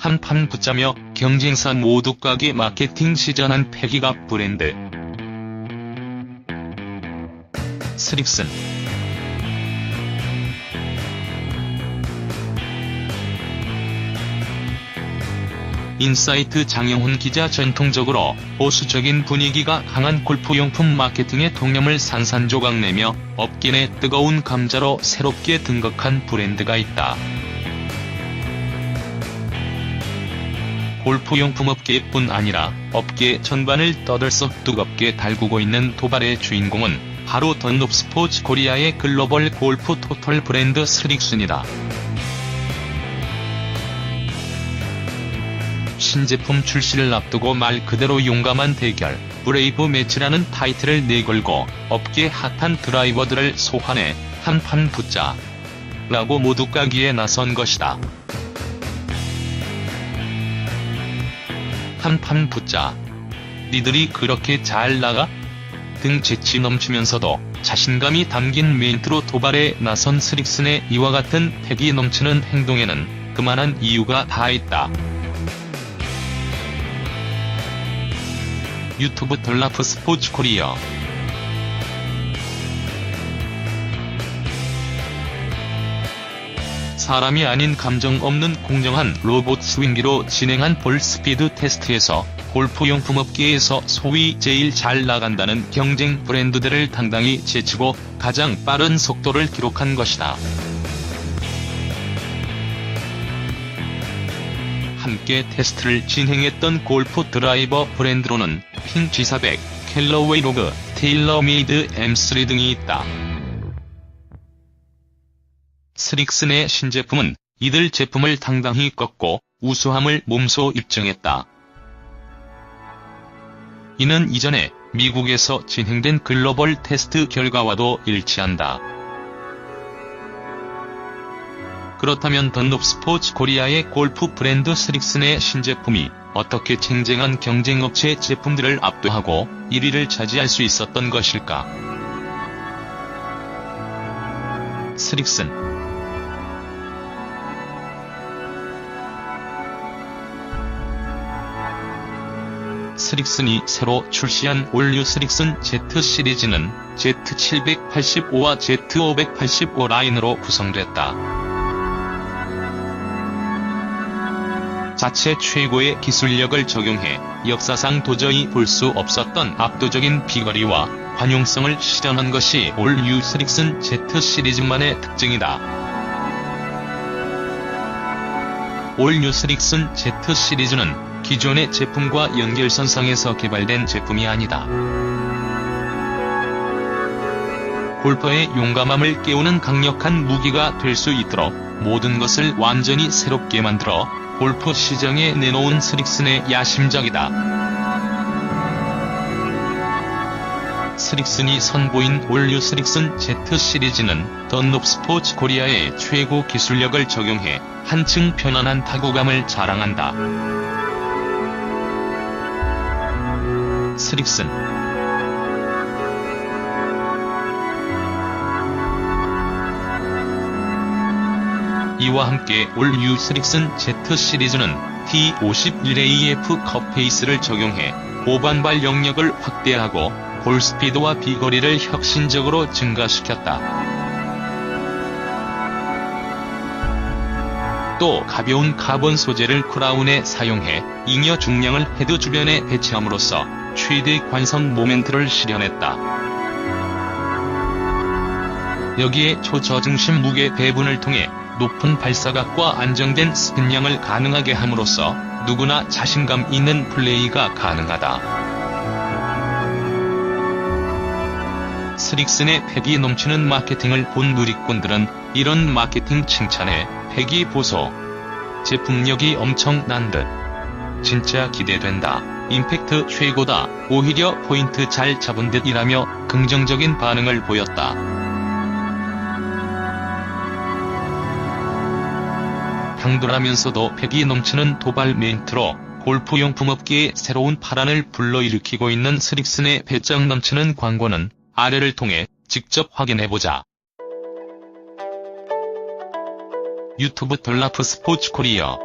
한판 붙자며 경쟁사 모두 가게 마케팅 시전한 패기가 브랜드. 스릭슨 인사이트 장영훈 기자 전통적으로 보수적인 분위기가 강한 골프용품 마케팅에 통념을 산산조각 내며 업계 내 뜨거운 감자로 새롭게 등극한 브랜드가 있다. 골프용품 업계뿐 아니라 업계 전반을 떠들썩 뜨겁게 달구고 있는 도발의 주인공은 바로 던롭 스포츠 코리아의 글로벌 골프 토털 브랜드 스릭슨이다. 신제품 출시를 앞두고 말 그대로 용감한 대결, 브레이브 매치라는 타이틀을 내걸고 업계 핫한 드라이버들을 소환해 한판 붙자. 라고 모두 까기에 나선 것이다. 한판 붙자. 니들이 그렇게 잘 나가? 등 재치 넘치면서도 자신감이 담긴 멘트로 도발에 나선 스릭슨의 이와 같은 패기 넘치는 행동에는 그만한 이유가 다 있다. 유튜브 덜라프 스포츠 코리아 사람이 아닌 감정 없는 공정한 로봇 스윙기로 진행한 볼 스피드 테스트에서 골프용품 업계에서 소위 제일 잘 나간다는 경쟁 브랜드들을 당당히 제치고 가장 빠른 속도를 기록한 것이다. 함께 테스트를 진행했던 골프 드라이버 브랜드로는 핑 G400, 캘러웨이 로그, 테일러메이드 M3 등이 있다. 스릭슨의 신제품은 이들 제품을 당당히 꺾고 우수함을 몸소 입증했다. 이는 이전에 미국에서 진행된 글로벌 테스트 결과와도 일치한다. 그렇다면 던롭 스포츠 코리아의 골프 브랜드 스릭슨의 신제품이 어떻게 쟁쟁한 경쟁업체 제품들을 압도하고 1위를 차지할 수 있었던 것일까? 스릭슨 스릭슨이 새로 출시한 올류 스릭슨 Z 시리즈는 Z785와 Z585 라인으로 구성됐다. 자체 최고의 기술력을 적용해 역사상 도저히 볼 수 없었던 압도적인 비거리와 관용성을 실현한 것이 올류 스릭슨 Z 시리즈만의 특징이다. 올 뉴 스릭슨 Z 시리즈는 기존의 제품과 연결선상에서 개발된 제품이 아니다. 골퍼의 용감함을 깨우는 강력한 무기가 될 수 있도록 모든 것을 완전히 새롭게 만들어 골프 시장에 내놓은 스릭슨의 야심작이다. 스릭슨이 선보인 올류 스릭슨 Z 시리즈는 던롭 스포츠 코리아의 최고 기술력을 적용해 한층 편안한 타구감을 자랑한다. 스릭슨 이와 함께 올 U 스릭슨 Z 시리즈는 T51AF 컵 페이스를 적용해 고반발 영역을 확대하고 볼 스피드와 비거리를 혁신적으로 증가시켰다. 또 가벼운 카본 소재를 크라운에 사용해 잉여 중량을 헤드 주변에 배치함으로써 최대 관성 모멘트를 실현했다. 여기에 초저중심 무게 배분을 통해 높은 발사각과 안정된 스핀량을 가능하게 함으로써 누구나 자신감 있는 플레이가 가능하다. 스릭슨의 패기 넘치는 마케팅을 본 누리꾼들은 이런 마케팅 칭찬에 패기 보소. 제품력이 엄청난 듯. 진짜 기대된다. 임팩트 최고다. 오히려 포인트 잘 잡은 듯이라며 긍정적인 반응을 보였다. 당돌하면서도 패기 넘치는 도발 멘트로 골프용품 업계에 새로운 파란을 불러일으키고 있는 스릭슨의 배짱 넘치는 광고는 아래를 통해 직접 확인해보자. 유튜브 덜라프 스포츠 코리아